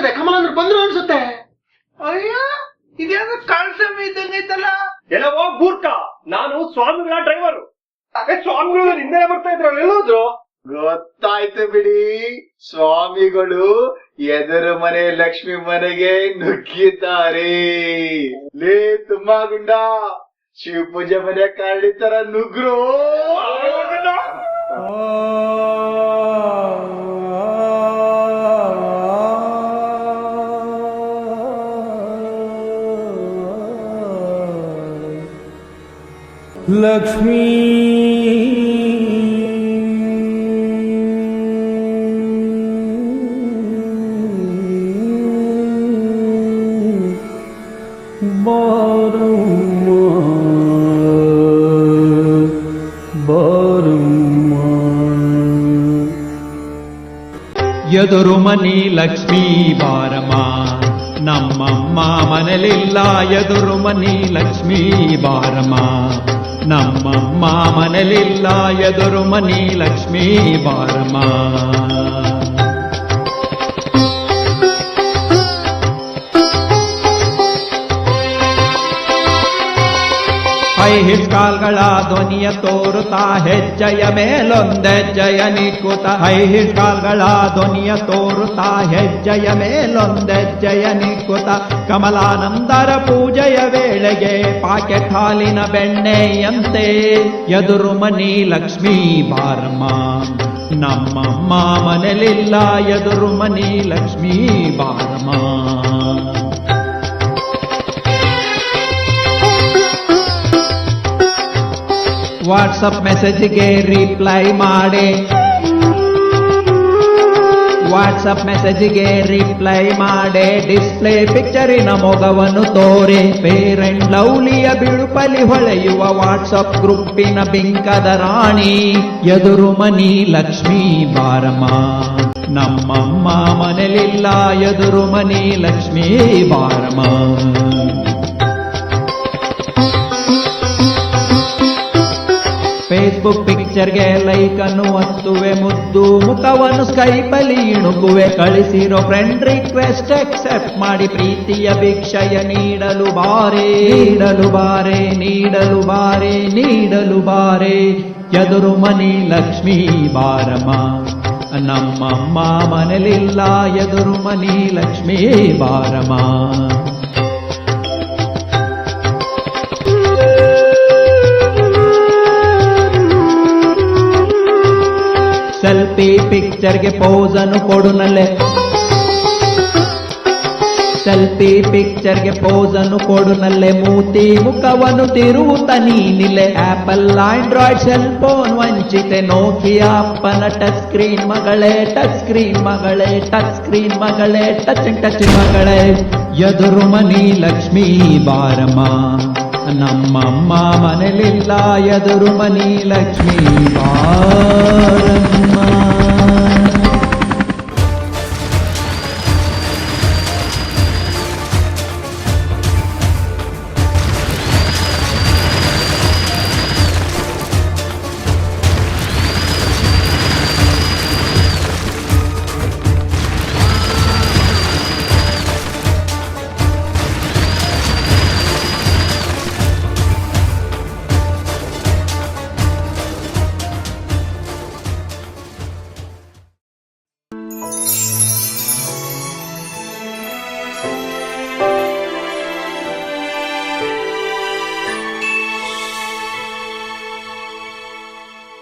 ಆಗ್ತದೆ ಕಮಲ ಅಂದ್ರೆ ಬಂದ್ರು ಅನ್ಸುತ್ತೆ. ಅಯ್ಯ ಇದೇನು ಇದ್ದಂಗೆ ಐತಲ್ಲ? ಎಲ್ಲವೋ ಬೂರ್ಖ ನಾನು ಸ್ವಾಮಿಗಳ ಡ್ರೈವರ್ ಅದೇ ಸ್ವಾಮಿಗಳು ಹಿಂದೆ ಬರ್ತಾ ಇದ್ರಲ್ಲ ಎಲ್ಲೋದ್ರು ಗೊತ್ತಾಯ್ತು ಬಿಡಿ ಸ್ವಾಮಿಗಳು ಎದುರು ಮನೆ ಲಕ್ಷ್ಮಿ ಮನೆಗೆ ನುಗ್ಗಿದ್ದಾರೆ. ಲೇ ತುಂಬಾ ಗುಂಡ ಶಿವ ಪೂಜೆ ಮನೆ ಕಾರಡಿ ತರ ನುಗ್ರು. ಲಕ್ಷ್ಮೀ ಬಾರಮ್ಮ ಬಾರಮ್ಮ ಎದುರು ಮನಿ ಲಕ್ಷ್ಮೀ ಬಾರಮ್ಮ ನಮ್ಮಮ್ಮ ಮನೆಲಿಲ್ಲ ಎದುರು ಮನಿ ಲಕ್ಷ್ಮೀ ಬಾರಮ್ಮ ನಮ್ಮಮ್ಮ ಮನೆಲಿಲ್ಲ ಎದುರು ಮನಿ ಲಕ್ಷ್ಮೀ ಬಾರಮ್ಮ ಹೈ ಹಿಸ್ಕಾಲ್ಗಳ ಧ್ವನಿಯ ತೋರುತ್ತಾ ಹೆಜ್ಜೆಯ ಮೇಲೊಂದೆಜ್ಜೆಯ ಜಯನಿಕುತ ಹೈ ಹಿಸ್ಕಾಲ್ಗಳ ಧ್ವನಿಯ ತೋರುತ್ತಾ ಹೆಜ್ಜೆಯ ಮೇಲೊಂದೆಜ್ಜೆಯ ಜಯನಿಕುತ ಕಮಲಾನಂದರ ಪೂಜೆಯ ವೇಳೆಗೆ ಪಾಕೆಟ್ ಹಾಲಿನ ಬೆಣ್ಣೆಯಂತೆ ಎದುರು ಮನಿ ಲಕ್ಷ್ಮೀ ಬಾರಮ್ಮ. ನಮ್ಮಮ್ಮ ಮನೆಲಿಲ್ಲ ಎದುರು ಮನಿ ಲಕ್ಷ್ಮೀ ಬಾರಮ್ಮ. ವಾಟ್ಸಪ್ ಮೆಸೇಜ್ಗೆ ರಿಪ್ಲೈ ಮಾಡಿ. ವಾಟ್ಸಪ್ ಮೆಸೇಜ್ಗೆ ರಿಪ್ಲೈ ಮಾಡಿ. ಡಿಸ್ಪ್ಲೇ ಪಿಕ್ಚರಿನ ಮೊಗವನ್ನು ತೋರಿ. ಪೇರೆಂಟ್ ಲೌಲಿಯ ಬಿಳುಪಲಿ ಹೊಳೆಯುವ ವಾಟ್ಸಪ್ ಗ್ರೂಪಿನ ಬಿಂಕದ ರಾಣಿ. ಎದುರು ಮನಿ ಲಕ್ಷ್ಮೀ ಬಾರಮ್ಮ. ನಮ್ಮಮ್ಮ ಮನೆಲಿಲ್ಲ, ಎದುರು ಮನಿ ಲಕ್ಷ್ಮೀ ಬಾರಮ್ಮ. ಫೇಸ್ಬುಕ್ ಪಿಕ್ಚರ್ಗೆ ಲೈಕ್ ಅನ್ನು ಒತ್ತುವೆ ಮುದ್ದು, ಮುಖವನ್ನು ಸ್ಕೈಪಲ್ಲಿ ಇಣುಕುವೆ, ಕಳಿಸಿರೋ ಫ್ರೆಂಡ್ ರಿಕ್ವೆಸ್ಟ್ ಅಕ್ಸೆಪ್ಟ್ ಮಾಡಿ ಪ್ರೀತಿಯ ಭಿಕ್ಷಯ ನೀಡಲು ಬಾರೆ ನೀಡಲು ಬಾರೆ ನೀಡಲು ಬಾರೆ ನೀಡಲು ಬಾರೆ. ಎದುರು ಮನಿ ಲಕ್ಷ್ಮೀ ಬಾರಮ್ಮ, ನಮ್ಮಮ್ಮ ಮನೆಯಲ್ಲಿಲ್ಲ ಎದುರು ಮನಿ ಲಕ್ಷ್ಮೀ ಬಾರಮ್ಮ. ಸೆಲ್ಫಿ ಪಿಕ್ಚರ್ಗೆ ಪೋಸ್ ಅನ್ನು ಕೊಡು ನಲ್ಲೆ. ಸೆಲ್ಫಿ ಪಿಕ್ಚರ್ಗೆ ಪೋಸ್ ಅನ್ನು ಕೊಡು ನಲ್ಲೆ. ಮೂತಿ ಮುಖವನ್ನು ತಿರುವುತ್ತ ನೀನಿಲ್ಲೆ ಆಪಲ್ ಆಂಡ್ರಾಯ್ಡ್ ಸೆಲ್ ಫೋನ್ ವಂಚಿತೆ. ನೋಕಿಯಾ ಅಪ್ಪನ ಟಚ್ ಸ್ಕ್ರೀನ್ ಮಗಳೇ ಟಚ್ ಸ್ಕ್ರೀನ್ ಮಗಳೇ ಟಚ್ ಸ್ಕ್ರೀನ್ ಮಗಳೇ ಟಚ್ ಟಚ್ ಮಗಳೇ. ಎದುರು ಮನಿ ಲಕ್ಷ್ಮೀ ಬಾರಮ್ಮ. ನಮ್ಮಮ್ಮ ಮನೆಲಿಲ್ಲ ಎದುರು ಮನಿ ಲಕ್ಷ್ಮೀ ಬಾರಮ್ಮ